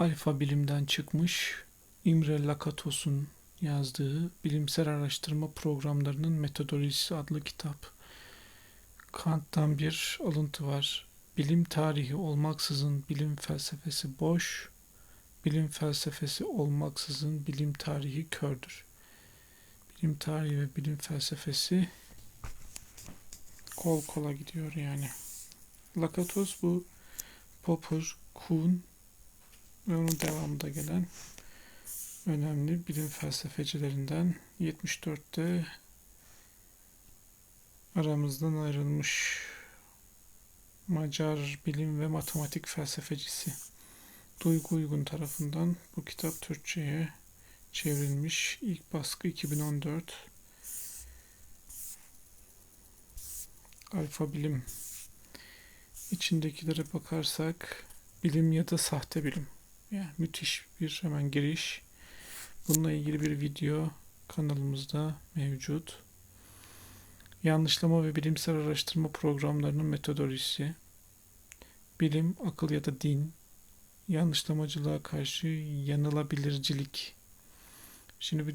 Alfa Bilim'den çıkmış İmre Lakatos'un yazdığı Bilimsel Araştırma Programlarının Metodolojisi adlı kitap. Kant'tan bir alıntı var. Bilim tarihi olmaksızın bilim felsefesi boş, bilim felsefesi olmaksızın bilim tarihi kördür. Bilim tarihi ve bilim felsefesi kol kola gidiyor yani. Lakatos bu Popper, Kuhn ve onun devamında gelen önemli bilim felsefecilerinden 74'te aramızdan ayrılmış Macar bilim ve matematik felsefecisi Duygu Uygun tarafından bu kitap Türkçe'ye çevrilmiş. İlk baskı 2014. Alfa bilim. İçindekilere bakarsak bilim ya da sahte bilim. Yani müthiş bir hemen giriş. Bununla ilgili bir video kanalımızda mevcut. Yanlışlama ve bilimsel araştırma programlarının metodolojisi. Bilim, akıl ya da din. Yanlışlamacılığa karşı yanılabilircilik. Şimdi bir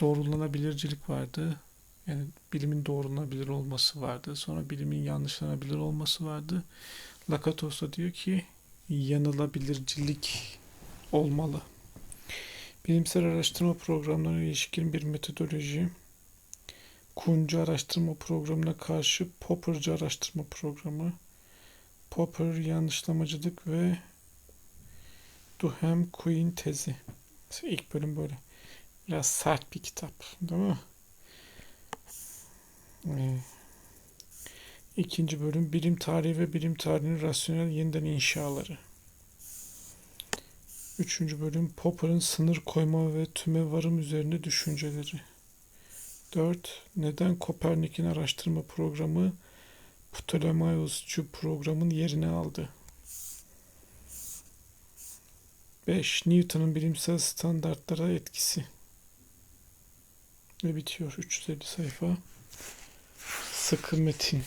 doğrulanabilircilik vardı. Yani bilimin doğrulanabilir olması vardı. Sonra bilimin yanlışlanabilir olması vardı. Lakatos da diyor ki yanılabilircilik olmalı. Bilimsel araştırma programlarına ilişkin bir metodoloji. Kuncu araştırma programına karşı Popper'cı araştırma programı. Popper yanlışlamacılık ve Duhem Queen tezi. Mesela ilk bölüm böyle. Biraz sert bir kitap. Değil mi? Ee, İkinci bölüm bilim tarihi ve bilim tarihinin rasyonel yeniden inşaları. Üçüncü bölüm Popper'ın sınır koyma ve tüme varım üzerine düşünceleri. 4. Neden Kopernik'in araştırma programı Ptolemaiosçu programın yerini aldı? 5. Newton'un bilimsel standartlara etkisi. Ve bitiyor 350 sayfa. Sıkı metin.